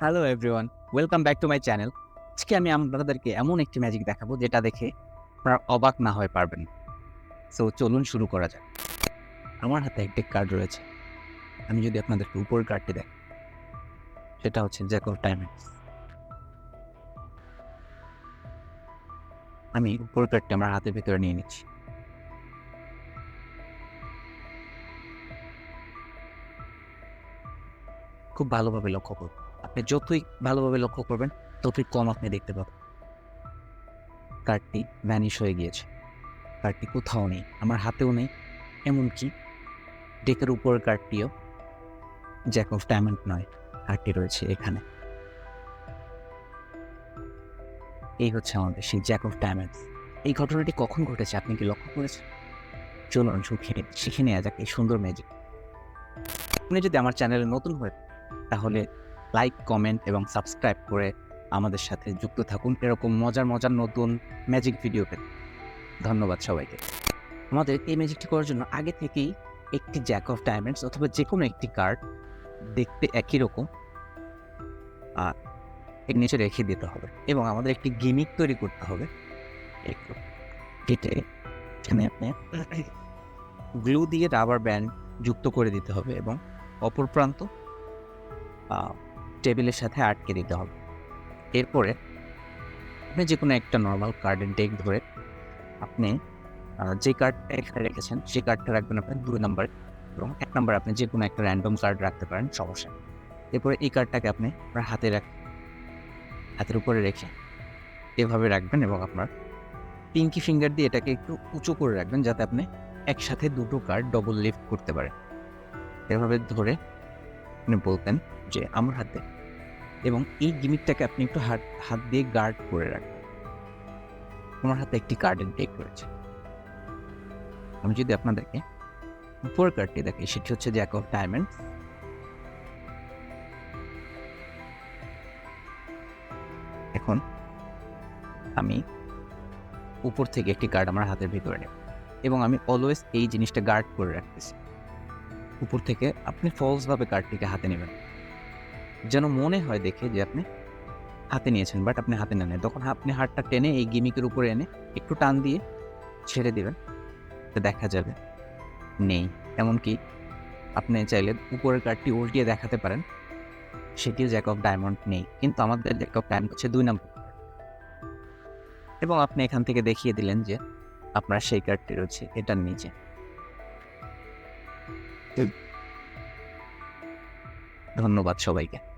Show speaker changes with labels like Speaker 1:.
Speaker 1: Hello everyone welcome back to my channel আজকে আমি আপনাদেরকে এমন একটি ম্যাজিক দেখাবো যেটা দেখে আপনারা অবাক না হয়ে পারবেন। সো চলুন শুরু করা যাক। আমার হাতে একটি কার্ড রয়েছে। আমি যদি আপনাদেরকে উপর কার্ডটি দেখ সেটা হচ্ছে জ্যাক অফ ডায়মন্ডস আমি উপর কার্ডটি আমার হাতের ভিতরে নিয়ে নিচ্ছি। খুব ভালোভাবে লক্ষ্য করুন। যতই ভালোভাবে লক্ষ্য করবেন, ততই কম আপনি দেখতে পাবেন। কার্ডটি ভ্যানিশ হয়ে গিয়েছে। কার্ডটি কোথাও নেই, আমার হাতেও নেই, এমনকি ডেকের উপরের কার্ডটিও জ্যাক অফ ডায়মন্ড নয়, কার্ডটি রয়েছে এখানে। এই হচ্ছে আমাদের সেই জ্যাক অফ ডায়মন্ডস এই ঘটনাটি কখন ঘটেছে, আপনি কি লক্ষ্য করেছেন? চলুন সুখে শিখে নেওয়া যাক এই সুন্দর ম্যাজিক আপনি যদি আমার চ্যানেলে নতুন হয়ে তাহলে লাইক কমেন্ট এবং সাবস্ক্রাইব করে আমাদের সাথে যুক্ত থাকুন। এরকম মজার মজার নতুন ম্যাজিক ভিডিও পেতে। ধন্যবাদ সবাইকে। আমাদের এই ম্যাজিকটি করার জন্য আগে থেকেই একটি জ্যাক অফ ডায়মন্ডস অথবা যে কোনো একটি কার্ড দেখতে একই রকম, আর এর নিচে রেখে দিতে হবে এবং আমাদের একটি গিমিক তৈরি করতে হবে। একটু কেটে এখানে আপনি গ্লু দিয়ে রাবার ব্যান্ড যুক্ত করে দিতে হবে এবং অপর প্রান্ত টেবিলের সাথে আটকে দিতে হবে। এরপরে আপনি যে কোনো একটা নর্মাল কার্ডের ডেক ধরে আপনি যে কার্ডটা এখানে রেখেছেন, সেই কার্ডটা রাখবেন আপনি দুই নম্বর এবং এক নম্বর আপনি যে কোনো একটা র্যান্ডম কার্ড রাখতে পারেন, সমস্যা এরপরে এই কার্ডটাকে আপনি আপনার হাতে রাখ, হাতের উপরে রেখে এভাবে রাখবেন এবং আপনার পিঙ্কি ফিঙ্গার দিয়ে এটাকে একটু উঁচু করে রাখবেন যাতে আপনি একসাথে দুটো কার্ড ডবল লিফট করতে পারেন। এভাবে ধরে আপনি বলতেন যে, আমার হাতে এবং এই গিমিকটাকে আপনি একটু হাত হাত দিয়ে গার্ড করে রাখবেন। আমার হাতে একটি কার্ডের ডেক রয়েছে। আমি যদি আপনাদেরকে উপর কার্ডটি দেখি সেটি হচ্ছে জ্যাক অফ ডায়মন্ড এখন আমি উপর থেকে একটি কার্ড আমার হাতের ভিতরে নেব এবং আমি অলওয়েজ এই জিনিসটা গার্ড করে রাখতেছি। উপর থেকে আপনি ফলসভাবে কার্ডটিকে হাতে নেবেন। যেন মনে হয় দেখে যে আপনি হাতে নিয়েছেন বাট আপনি হাতে নেন। তখন আপনি হাতটা টেনে এই গিমিকের উপরে এনে একটু টান দিয়ে ছেড়ে দেবেন। তো দেখা যাবে। নেই। এমনকি আপনি চাইলে উপরের কার্ডটি উল্টিয়ে দেখাতে পারেন। সেটিও জ্যাক অফ ডায়মন্ড নেই। কিন্তু আমাদের জ্যাক অফ ডায়মন্ড হচ্ছে দুই নম্বর এবং আপনি এখান থেকে দেখিয়ে দিলেন যে আপনার সেই কার্ডটি রয়েছে, এটার নিচে। ধন্যবাদ সবাইকে।